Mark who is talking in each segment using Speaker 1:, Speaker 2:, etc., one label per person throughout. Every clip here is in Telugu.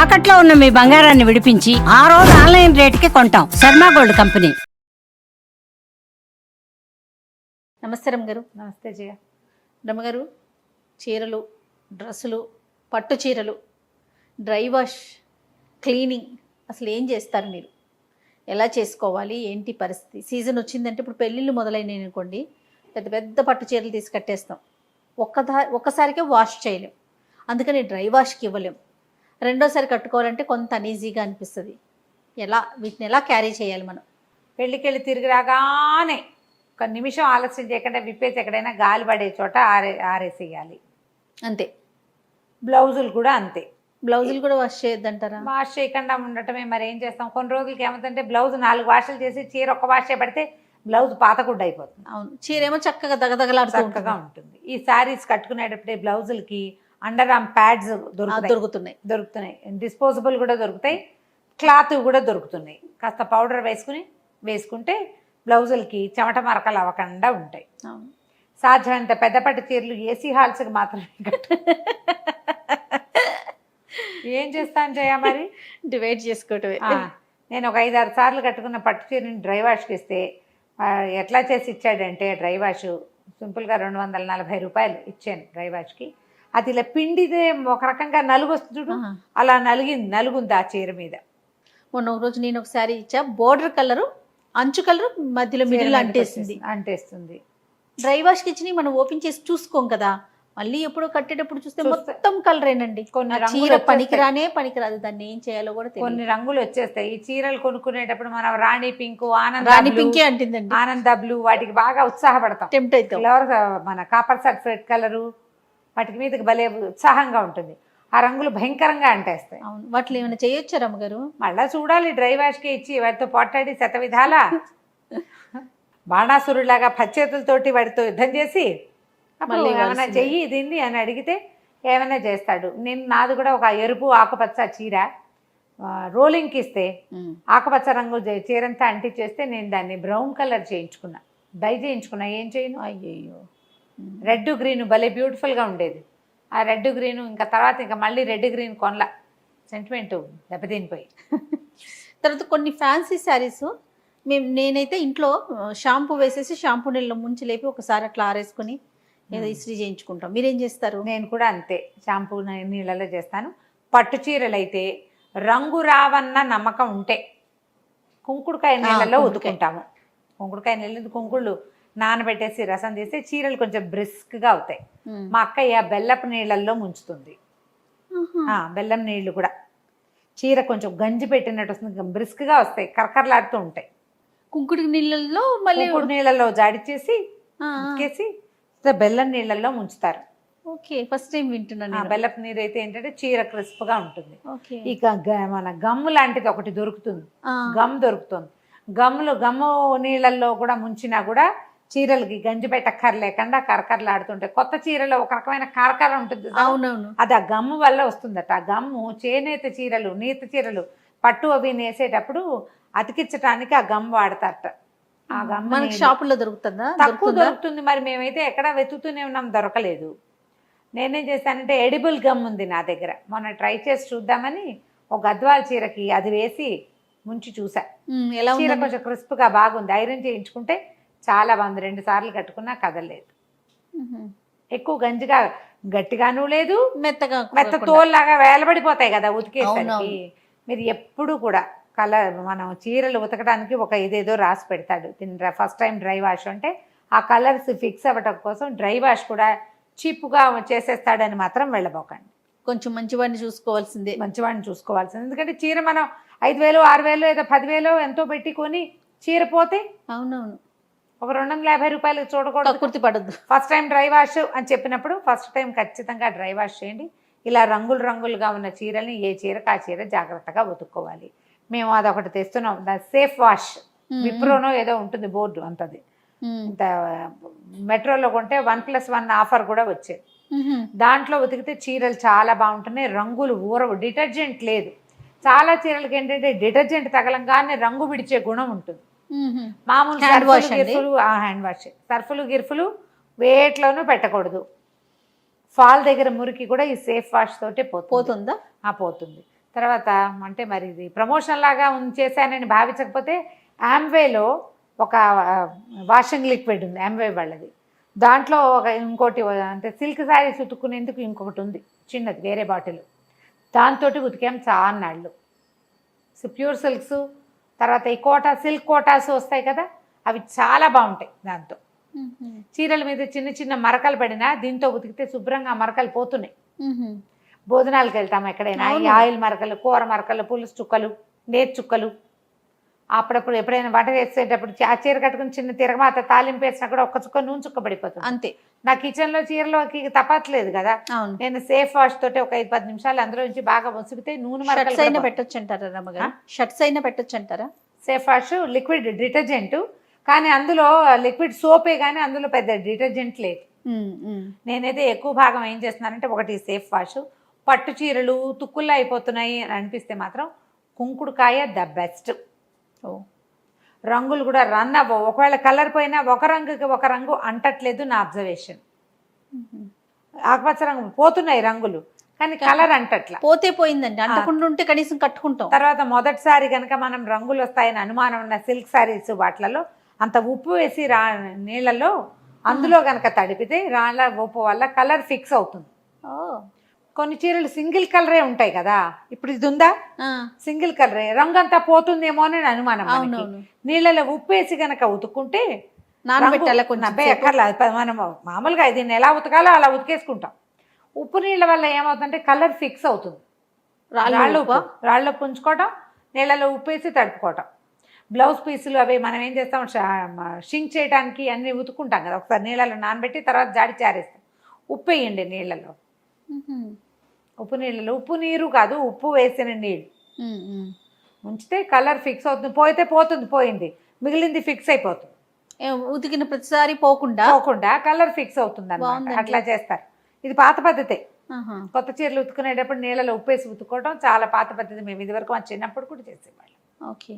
Speaker 1: తాకట్లో ఉన్న మీ బంగారాన్ని విడిపించి ఆ రోజు ఆన్లైన్ రేటుకి కొంటాం. Sharma gold company.
Speaker 2: నమస్తే రమ్మగారు
Speaker 3: నమస్తే జయ
Speaker 2: రమ్మగారు చీరలు డ్రెస్సులు పట్టు చీరలు డ్రై వాష్ క్లీనింగ్ అసలు ఏం చేస్తారు మీరు? ఎలా చేసుకోవాలి? ఏంటి పరిస్థితి? సీజన్ వచ్చిందంటే ఇప్పుడు పెళ్ళిళ్ళు మొదలైనవి అనుకోండి. పెద్ద పెద్ద పట్టు చీరలు తీసి కట్టేస్తాం. ఒక్కదా ఒక్కసారికే వాష్ చేయలేం. అందుకని డ్రై వాష్కి ఇవ్వలేం. రెండోసారి కట్టుకోవాలంటే కొంత అనీజీగా అనిపిస్తుంది. ఎలా? వీటిని ఎలా క్యారీ చేయాలి మనం?
Speaker 3: పెళ్ళికెళ్ళి తిరిగి రాగానే ఒక నిమిషం ఆలస్యం చేయకుండా విప్పేసి ఎక్కడైనా గాలి పడే చోట ఆరే ఆరేసేయాలి.
Speaker 2: అంతే.
Speaker 3: బ్లౌజులు కూడా అంతే.
Speaker 2: బ్లౌజులు కూడా వాష్ చేయొద్దంటారా?
Speaker 3: వాష్ చేయకుండా ఉండటమే మరి ఏం చేస్తాం? కొన్ని రోజులకి ఏమవుతుందంటే బ్లౌజ్ నాలుగు వాషలు చేసి చీర ఒక్క వాష్ చేయబడితే బ్లౌజ్ పాతగుడ్డ అయిపోతుంది.
Speaker 2: అవును. చీర ఏమో చక్కగా దగదగలాడుతూ
Speaker 3: చక్కగా
Speaker 2: ఉంటుంది.
Speaker 3: ఉంటుంది. ఈ శారీస్ కట్టుకునేటప్పుడే బ్లౌజులకి అండర్ ఆర్మ్ ప్యాడ్స్
Speaker 2: దొరుకుతున్నాయి.
Speaker 3: దొరుకుతున్నాయి. డిస్పోజబుల్ కూడా దొరుకుతాయి. క్లాత్ కూడా దొరుకుతున్నాయి. కాస్త పౌడర్ వేసుకుని వేసుకుంటే బ్లౌజులకి చెమట మరకలు అవ్వకుండా ఉంటాయి. సాధ్యమైనంత పెద్ద పట్టు చీరలు ఏసీ హాల్స్కి మాత్రమే కట్టు. ఏం చేస్తాను జయ మరి?
Speaker 2: డివైడ్ చేసుకోవటమే.
Speaker 3: నేను ఒక ఐదు ఆరు సార్లు కట్టుకున్న పట్టు చీరని డ్రై వాష్కి ఇస్తే ఎట్లా చేసి ఇచ్చాడంటే డ్రై వాష్ సింపుల్గా రెండు వందల నలభై రూపాయలు ఇచ్చాను డ్రై వాష్కి. అది ఇలా పిండిదే ఒక రకంగా నలుగు వస్తుంది. అలా నలిగింది నలుగుంది ఆ చీర మీద.
Speaker 2: మొన్న ఒక రోజు నేను ఒక శారీ ఇచ్చా బోర్డర్ కలర్ అంచు కలర్ మధ్యలో మిడిల్
Speaker 3: వచ్చేసింది. అంటేస్తుంది.
Speaker 2: డ్రై వాష్కి ఇచ్చి మనం ఓపెన్ చేసి చూసుకోం కదా. మళ్ళీ ఎప్పుడో కట్టేటప్పుడు చూస్తే మొత్తం కలరేనండి
Speaker 3: కొన్ని
Speaker 2: చీర. పనికిరానే పనికిరాదు దాన్ని ఏం చేయాలో కూడా
Speaker 3: కొన్ని రంగులు వచ్చేస్తాయి. ఈ చీరలు కొనుక్కునేటప్పుడు మనం రాణి పింకు ఆనంద
Speaker 2: రాణి పింకే అంటుందండి.
Speaker 3: ఆనంద బ్లూ వాటికి బాగా ఉత్సాహపడతాం.
Speaker 2: టెంప్ట్
Speaker 3: ఫ్లవర్ మన కాపర్ సల్ఫేట్ కలరు వాటికి మీదకి భలే ఉత్సాహంగా ఉంటుంది. ఆ రంగులు భయంకరంగా అంటేస్తాయి.
Speaker 2: అవును. వాటిలో ఏమైనా చేయొచ్చా రమ్మగారు?
Speaker 3: మళ్ళా చూడాలి డ్రై వాష్కి ఇచ్చి వాటితో పోట్లాడి శత విధాల. బాణాసురులాగా పచ్చేతులతోటి వాటితో యుద్ధం చేసి అప్పుడు ఏమైనా. చెయ్యి దీన్ని అని అడిగితే ఏమైనా చేస్తాడు. నేను నాది కూడా ఒక ఎరుపు ఆకుపచ్చ చీర రోలింగ్కి ఇస్తే. ఆకుపచ్చ రంగు చీరంతా అంటించేస్తే నేను దాన్ని బ్రౌన్ కలర్ చేయించుకున్నా. డై చేయించుకున్నా. ఏం చేయను?
Speaker 2: అయ్యయ్యో.
Speaker 3: రెడ్ గ్రీన్ భలే బ్యూటిఫుల్గా ఉండేది. ఆ రెడ్ గ్రీన్ ఇంకా తర్వాత ఇంకా మళ్ళీ రెడ్ గ్రీన్ కొనలా. సెంటిమెంట్ దెబ్బతినిపోయి.
Speaker 2: తర్వాత కొన్ని ఫ్యాన్సీ శారీస్ మేము నేనైతే ఇంట్లో షాంపూ వేసేసి షాంపూ నీళ్ళలో ముంచి లేపి ఒకసారి అట్లా ఆరేసుకొని ఏదో ఇస్త్రీ చేయించుకుంటాం. మీరేం చేస్తారు?
Speaker 3: నేను కూడా అంతే. షాంపూ నీళ్ళలో చేస్తాను. పట్టు చీరలు అయితే రంగు రావన్న నమ్మకం ఉంటే కుంకుడుకాయ నీళ్ళలో. ఉతుకుంటాము. కుంకుడుకాయ నీళ్ళు కుంకుళ్ళు నానబెట్టేసి రసం తీస్తే చీరలు కొంచెం బ్రిస్క్గా అవుతాయి. మా అక్కయ్య బెల్లపు నీళ్ళల్లో ముంచుతుంది. బెల్లం నీళ్ళు కూడా. చీర కొంచెం గంజి పెట్టినట్టు వస్తుంది బ్రిస్క్గా వస్తాయి కరకరలాడుతూ ఉంటాయి.
Speaker 2: కుంకుడు నీళ్ళల్లో మళ్ళీ
Speaker 3: కుంకుడు నీళ్ళలో జాడిచేసి. ఉతికేసి బెల్లం నీళ్ళల్లో ముంచుతారు.
Speaker 2: ఓకే ఫస్ట్ టైం వింటున్నాను.
Speaker 3: బెల్లపు నీరు అయితే ఏంటంటే చీర క్రిస్ప్గా ఉంటుంది.
Speaker 2: ఓకే.
Speaker 3: ఇక గ- మన గమ్ము లాంటిది ఒకటి దొరుకుతుంది. గమ్ దొరుకుతుంది. గమ్ములు గమ్ము నీళ్ళల్లో కూడా ముంచినా కూడా చీరలకి గంజి పెట్టక్కర్లేకుండా కరకరలాడుతుంటాయి కొత్త చీరలో ఒక రకమైన కరకర ఉంటుంది?
Speaker 2: అవునవును.
Speaker 3: అది ఆ గమ్ము వల్ల వస్తుందట. ఆ గమ్ము చేనేత చీరలు నీత చీరలు పట్టు అవి నేసేటప్పుడు అతికించడానికి ఆ గమ్ వాడతారట. ఆ గమ్
Speaker 2: మనకి షాపుల్లో దొరుకుతుందా?
Speaker 3: తక్కువ
Speaker 2: దొరుకుతుందా?
Speaker 3: మరి మేమైతే ఎక్కడ వెతుకుతూనే ఉన్నాం దొరకలేదు. నేనేం చేశానంటే ఎడిబుల్ గమ్ ఉంది నా దగ్గర. మొన్న ట్రై చేసి చూద్దామని ఒక గద్వాల చీరకి అది వేసి ముంచి చూసా.
Speaker 2: ఎలా
Speaker 3: చీర కొంచెం క్రిస్ప్గా బాగుంది. ఐరన్ చేయించుకుంటే చాలా బాగుంది రెండు సార్లు కట్టుకున్నా కదలలేదు. ఎక్కువ గంజిగా గట్టిగాను లేదు
Speaker 2: మెత్తగా
Speaker 3: మెత్త. తోల్లాగా వేలబడిపోతాయి కదా ఉతికేసరికి. మీరు ఎప్పుడు కూడా కలర్ మనం చీరలు ఉతకడానికి ఒక ఇదేదో రాసి పెడతాడు. దీని ఫస్ట్ టైం డ్రై వాష్ అంటే ఆ కలర్స్ ఫిక్స్ అవ్వటం కోసం డ్రై వాష్ కూడా చీప్గా చేసేస్తాడని మాత్రం వెళ్ళబోకండి.
Speaker 2: కొంచెం మంచి వాడిని చూసుకోవాల్సిందే.
Speaker 3: మంచివాడిని చూసుకోవాల్సింది. ఎందుకంటే చీర మనం ఐదు వేలు ఆరు వేలు ఏదో పదివేలు ఎంతో పెట్టి కొని చీర పోతే
Speaker 2: అవునవును.
Speaker 3: ఒక రెండు వందల యాభై రూపాయలు చూడకూడదు.
Speaker 2: కక్కుర్తి పడద్దు.
Speaker 3: ఫస్ట్ టైం డ్రై వాష్ అని చెప్పినప్పుడు ఫస్ట్ టైం ఖచ్చితంగా డ్రై వాష్ చేయండి. ఇలా రంగులు రంగులుగా ఉన్న చీరల్ని ఏ చీరకు ఆ చీర జాగ్రత్తగా ఉతుక్కోవాలి. మేము అదొకటి తెస్తున్నాం. ద సేఫ్ వాష్ విప్రోనో ఏదో ఉంటుంది బోర్డు అంతది. ఇంత మెట్రోలో కొంటే వన్ ప్లస్ వన్ ఆఫర్ కూడా వచ్చేది దాంట్లో ఉతికితే చీరలు చాలా బాగుంటున్నాయి. రంగులు ఊరవు డిటర్జెంట్ లేదు. చాలా చీరలకి ఏంటంటే డిటర్జెంట్ తగలంగానే రంగు విడిచే గుణం ఉంటుంది. మామూలు
Speaker 2: wash అండి?
Speaker 3: గిర్ఫులు హ్యాండ్ వాష్ సర్ఫులు గిర్ఫులు వేట్లోనూ పెట్టకూడదు. ఫాల్ దగ్గర మురికి కూడా ఈ సేఫ్ వాష్ తోటే పోతుంది.
Speaker 2: పోతుందా?
Speaker 3: ఆ, పోతుంది. తర్వాత అంటే మరి ఇది ప్రమోషన్ లాగా చేశానని భావించకపోతే ఆమ్వేలో ఒక వాషింగ్ లిక్విడ్ ఉంది ఆమ్వే వాళ్ళది. దాంట్లో ఒక ఇంకోటి అంటే సిల్క్ శారీస్ ఉతుక్కునేందుకు ఇంకొకటి ఉంది చిన్నది వేరే బాటిల్ దాంతో ఉతికాం చాలా నాళ్ళు. సో ప్యూర్ సిల్క్స్ తర్వాత ఈ కోటా సిల్క్ కోటాస్ వస్తాయి కదా అవి చాలా బాగుంటాయి దాంతో. చీరల మీద చిన్న చిన్న మరకలు పడినా దీంతో ఉతికితే శుభ్రంగా మరకలు పోతున్నాయి. భోజనాలకు వెళ్తాం ఎక్కడైనా ఈ. ఆయిల్ మరకలు కూర మరకలు పులుసు చుక్కలు నేతి చుక్కలు. అప్పుడప్పుడు ఎప్పుడైనా వంట చేసేటప్పుడు ఆ చీర కట్టుకుని చిన్న తిరగమాత తాలింపు వేసినా కూడా ఒక్క చుక్క నూనె చుక్క పడిపోతుంది.
Speaker 2: అంతే.
Speaker 3: నా కిచెన్లో చీరలోకి తప్పట్లేదు కదా. నేను సేఫ్ వాష్ తోటి ఒక ఐదు పది నిమిషాలు అందులో నుంచి బాగా ముసిగితే నూనె
Speaker 2: షర్ట్స్ అయినా పెట్టొచ్చు అంటారా రమ్మగారు? షర్ట్స్ అయినా పెట్టొచ్చు అంటారా?
Speaker 3: సేఫ్ వాష్ లిక్విడ్ డిటర్జెంట్ కానీ అందులో లిక్విడ్ సోపే కానీ అందులో పెద్ద డిటర్జెంట్ లేదు. నేనైతే ఎక్కువ భాగం ఏం చేస్తున్నానంటే ఒకటి సేఫ్ వాష్ పట్టు చీరలు తుక్కుల్లో అయిపోతున్నాయి అని అనిపిస్తే మాత్రం కుంకుడుకాయ ద బెస్ట్
Speaker 2: ఓ.
Speaker 3: రంగులు కూడా రన్ అవ్వవు. ఒకవేళ కలర్ పోయినా ఒక రంగుకి ఒక రంగు అంటట్లేదు నా అబ్జర్వేషన్ ఆకుపచ్చ రంగు పోతున్నాయి రంగులు కానీ కలర్ అంటట్ల.
Speaker 2: పోతే పోయిందండి. అంటకుండా ఉంటే కనీసం కట్టుకుంటాం.
Speaker 3: తర్వాత మొదటిసారి కనుక మనం రంగులు వస్తాయని అనుమానం ఉన్న సిల్క్ శారీస్ వాటిలలో అంత ఉప్పు వేసి రా నీళ్ళలో అందులో కనుక తడిపితే రాళ్ళ ఉప్పు వల్ల కలర్ ఫిక్స్ అవుతుంది. కొన్ని చీరలు సింగిల్ కలరే ఉంటాయి కదా. ఇప్పుడు ఇది ఉందా? సింగిల్ కలరే. రంగు అంతా పోతుందేమో అని అనుమానం మనకి. నీళ్ళలో ఉప్పు వేసి కనుక ఉతుక్కుంటే
Speaker 2: నానబెట్టాల
Speaker 3: రంగు-
Speaker 2: కొంచెం
Speaker 3: అబ్బే,
Speaker 2: సేపు.
Speaker 3: ఎక్కర్లేదు. ప- మనం మామూలుగా దీన్ని ఎలా ఉతకాలో అలా ఉతికేసుకుంటాం. ఉప్పు నీళ్ళ వల్ల ఏమవుతుందంటే కలర్ ఫిక్స్ అవుతుంది.
Speaker 2: రాళ్ళు
Speaker 3: రాళ్ళు
Speaker 2: ఉప్పా?
Speaker 3: రాళ్ళు ఉప్పు ఉంచుకోవటం నీళ్ళలో ఉప్పు వేసి తడుపుకోవటం. బ్లౌజ్ పీసులు అవి మనం ఏం చేస్తాం? షింక్ చేయడానికి అన్ని ఉతుకుంటాం కదా. ఒకసారి నీళ్ళలో నానబెట్టి తర్వాత జాడి చారేస్తాం. ఉప్పు వేయండి నీళ్ళలో. ఉప్పు నీళ్ళలో. ఉప్పు నీరు కాదు ఉప్పు వేసిన నీళ్ళు. ఉంచితే కలర్ ఫిక్స్ అవుతుంది. పోతే పోతుంది పోయింది. మిగిలింది ఫిక్స్ అయిపోతుంది.
Speaker 2: ఉతికిన ప్రతిసారి పోకుండా?
Speaker 3: పోకుండా కలర్ ఫిక్స్ అవుతుంది అన్నమాట. అట్లా చేస్తారు. ఇది పాత పద్ధతే. కొత్త చీరలు ఉతుకునేటప్పుడు నీళ్ళలో ఉప్పేసి ఉతుక్కోవడం చాలా పాత పద్ధతి. మేము ఇదివరకు మా చిన్నప్పుడు కూడా చేసేవాళ్ళం.
Speaker 2: ఓకే.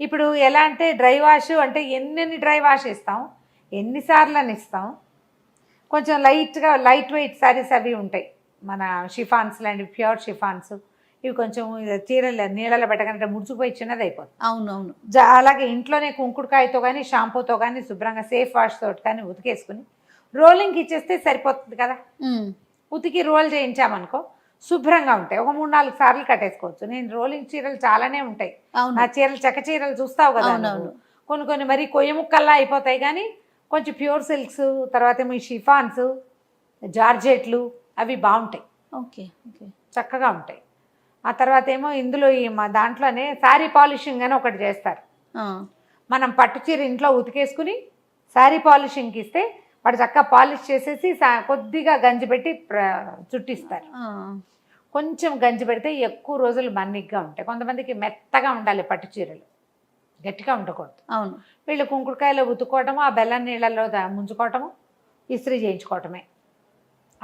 Speaker 3: ఇప్పుడు ఎలా అంటే డ్రై వాష్ అంటే ఎన్నెన్ని డ్రై వాష్ ఇస్తాం ఎన్నిసార్లు అని ఇస్తాం. కొంచెం లైట్గా లైట్ వెయిట్ శారీస్ అవి ఉంటాయి. మన షిఫాన్స్ లాంటి ప్యూర్ షిఫాన్స్ ఇవి కొంచెం చీరలు నీళ్ళలో పెట్టకంటే ముడుచుకుపోయి చిన్నది అయిపోతుంది
Speaker 2: అవును అవును
Speaker 3: జా- అలాగే ఇంట్లోనే కుంకుడుకాయతో కానీ షాంపూతో కానీ శుభ్రంగా సేఫ్ వాష్ తోటి కానీ ఉతికేసుకుని రోలింగ్కి ఇచ్చేస్తే సరిపోతుంది కదా. ఉతికి రోల్ చేయించామనుకో శుభ్రంగా ఉంటాయి. ఒక మూడు నాలుగు సార్లు కట్టేసుకోవచ్చు. నేను రోలింగ్ చీరలు చాలానే ఉంటాయి.
Speaker 2: అవును.
Speaker 3: నా చీరలు చెక్క చీరలు చూస్తావు కదా
Speaker 2: అవునవును.
Speaker 3: కొన్ని కొన్ని మరి కొయ్య ముక్కల్లా అయిపోతాయి కానీ కొంచెం ప్యూర్ సిల్క్స్ తర్వాత మీ షిఫాన్స్ జార్జెట్లు అవి బాగుంటాయి.
Speaker 2: Okay okay.
Speaker 3: చక్కగా ఉంటాయి. ఆ తర్వాత ఏమో ఇందులో ఈ మా దాంట్లోనే శారీ పాలిషింగ్ అని ఒకటి చేస్తారు. మనం పట్టు చీర ఇంట్లో ఉతికేసుకుని శారీ పాలిషింగ్కి ఇస్తే వాడు చక్కగా పాలిష్ చేసేసి కొద్దిగా గంజి పెట్టి చుట్టిస్తారు. కొంచెం గంజి పెడితే ఎక్కువ రోజులు మన్నిగ్గా ఉంటాయి. కొంతమందికి మెత్తగా ఉండాలి పట్టు చీరలు. గట్టిగా ఉండకూడదు.
Speaker 2: అవును.
Speaker 3: వీళ్ళు కుంకుడుకాయలో ఉతుక్కోవటము ఆ బెల్లం నీళ్ళలో ముంచుకోవటము ఇస్త్రీ చేయించుకోవటమే.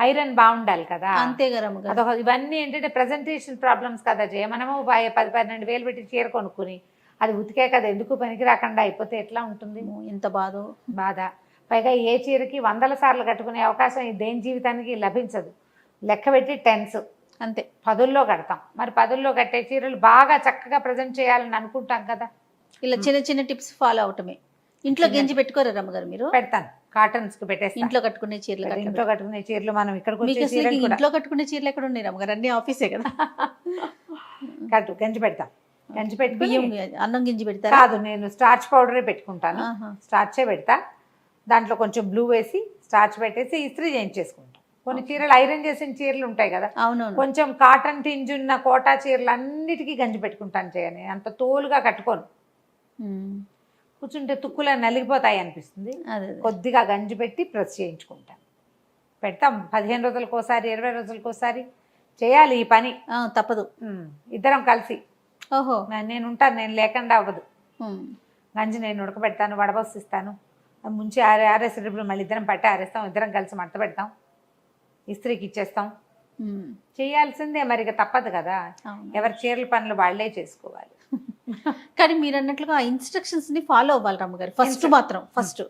Speaker 3: ఐరన్ బాగుండాలి కదా.
Speaker 2: అంతే కదా
Speaker 3: ఇవన్నీ ఏంటంటే ప్రజెంటేషన్ ప్రాబ్లమ్స్ కదా జయ. మనము పది పన్నెండు వేలు పెట్టి చీర కొనుక్కుని అది ఉతికే కదా ఎందుకు పనికి రాకుండా అయిపోతే ఎట్లా ఉంటుంది?
Speaker 2: ఎంత బాధో.
Speaker 3: బాధ. పైగా ఏ చీరకి వందల సార్లు కట్టుకునే అవకాశం ఈ దేని జీవితానికి లభించదు. లెక్క పెట్టి టెన్స్
Speaker 2: అంతే.
Speaker 3: పదుల్లో కడతాం. మరి పదుల్లో కట్టే చీరలు బాగా చక్కగా ప్రజెంట్ చేయాలని అనుకుంటాం కదా.
Speaker 2: ఇలా చిన్న చిన్న టిప్స్ ఫాలో అవటమే. ఇంట్లో గెంజి పెట్టుకోరా రమ్మగారు మీరు?
Speaker 3: పెడతాను. కాటన్స్కి పెట్టేస్తాను
Speaker 2: ఇంట్లో కట్టుకునే చీరలు
Speaker 3: ఇంట్లో. కట్టుకునే చీరలు మనం ఇక్కడికి
Speaker 2: మీకు
Speaker 3: వచ్చే
Speaker 2: అసలు
Speaker 3: చీరలు కూడా.
Speaker 2: ఇంట్లో కట్టుకునే చీరలు ఎక్కడ ఉన్నాయి రమ్మగారు? అన్ని ఆఫీసే కదా.
Speaker 3: కట్టు గంజి పెడతాం. గంజి పెట్టుకుని
Speaker 2: బియ్యం అన్నం గింజి పెడతారా?
Speaker 3: కాదు నేను స్టార్చ్ పౌడరే పెట్టుకుంటాను. స్టార్చే పెడతా. దాంట్లో కొంచెం బ్లూ వేసి స్టార్చ్ పెట్టేసి ఇస్త్రీ చేయించేసుకుంటాం. కొన్ని చీరలు ఐరన్ చేసిన చీరలు ఉంటాయి కదా.
Speaker 2: అవునవును.
Speaker 3: కొంచెం కాటన్ టింజ్ ఉన్న కోటా చీరలు అన్నిటికీ గంజి పెట్టుకుంటాను చేయని. అంత తోలుగా కట్టుకోను. కూర్చుంటే తుక్కులా నలిగిపోతాయి అనిపిస్తుంది. కొద్దిగా గంజి పెట్టి ప్రెస్ చేయించుకుంటాను పెడతాం. పదిహేను రోజులకు ఒకసారి ఇరవై రోజులకు ఒకసారి చేయాలి ఈ పని.
Speaker 2: తప్పదు.
Speaker 3: ఇద్దరం కలిసి.
Speaker 2: ఓహో.
Speaker 3: నేను ఉంటాను నేను లేకుండా అవ్వదు. గంజి నేను ఉడకబెడతాను వడబోసిస్తాను. ముంచి ఆరే ఆరేసేటప్పుడు మళ్ళీ ఇద్దరం పట్టి ఆరేస్తాం ఇద్దరం కలిసి మడత పెడతాం. ఇస్త్రీకి ఇచ్చేస్తాం. చేయాల్సిందే మరి తప్పదు కదా. ఎవరి చీరల పనులు వాళ్ళే చేసుకోవాలి.
Speaker 2: కానీ మీరు అన్నట్లుగా ఆ ఇన్స్ట్రక్షన్స్ని ఫాలో అవ్వాలి రమ్మగారు ఫస్ట్ మాత్రం ఫస్ట్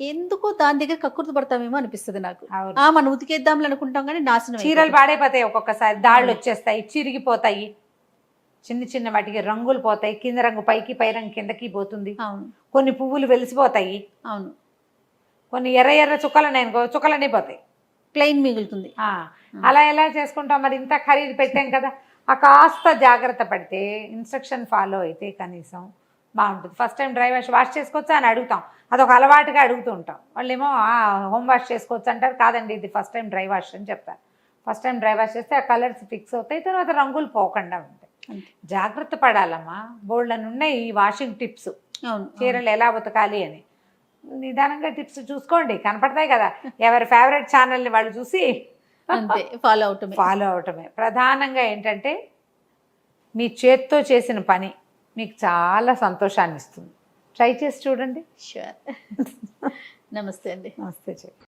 Speaker 2: ఎందుకో దాని దగ్గర కక్కుర్తి పడతామేమో అనిపిస్తుంది నాకు. ఆ మనం ఉతికేద్దాంలే అనుకుంటాం కానీ నాశనం
Speaker 3: చీరలు పాడైపోతాయి ఒక్కొక్కసారి దాళ్ళు వచ్చేస్తాయి చిరిగిపోతాయి. చిన్న చిన్న వాటికి రంగులు పోతాయి కింద రంగు పైకి పై రంగు కిందకి పోతుంది.
Speaker 2: అవును.
Speaker 3: కొన్ని పువ్వులు వెలిసిపోతాయి.
Speaker 2: అవును.
Speaker 3: కొన్ని ఎర్ర ఎర్ర చుక్కలు నేను చుక్కలన్నీ పోతాయి.
Speaker 2: ప్లెయిన్ మిగులుతుంది.
Speaker 3: ఆ, అలా ఎలా చేసుకుంటాం మరి? ఇంత ఖరీదు పెట్టాం కదా. ఆ కాస్త జాగ్రత్త పడితే ఇన్స్ట్రక్షన్ ఫాలో అయితే కనీసం బాగుంటుంది. First time dry wash wash చేసుకోవచ్చా అని అడుగుతాం. అదొక అలవాటుగా అడుగుతూ ఉంటాం. వాళ్ళు ఏమో హోమ్ వాష్ చేసుకోవచ్చు అంటారు. కాదండి ఇది ఫస్ట్ టైం డ్రై వాష్ అని చెప్తారు. ఫస్ట్ టైం డ్రై వాష్ చేస్తే ఆ కలర్స్ ఫిక్స్ అవుతాయి తర్వాత రంగులు పోకుండా ఉంటాయి. జాగ్రత్త పడాలమ్మా. బోల్డ్ అని ఉన్నాయి ఈ వాషింగ్ టిప్స్. చీరలు ఎలా ఉతకాలి అని. నిదానంగా టిప్స్ చూసుకోండి. కనపడతాయి కదా. ఎవరి ఫేవరెట్ ఛానల్ని వాళ్ళు చూసి
Speaker 2: అంతే ఫాలో అవటమే.
Speaker 3: ఫాలో అవటమే. ప్రధానంగా ఏంటంటే మీ చేత్తో చేసిన పని మీకు చాలా సంతోషాన్ని ఇస్తుంది ట్రై చేసి చూడండి.
Speaker 2: షూర్ నమస్తే అండి.
Speaker 3: నమస్తే చెప్పి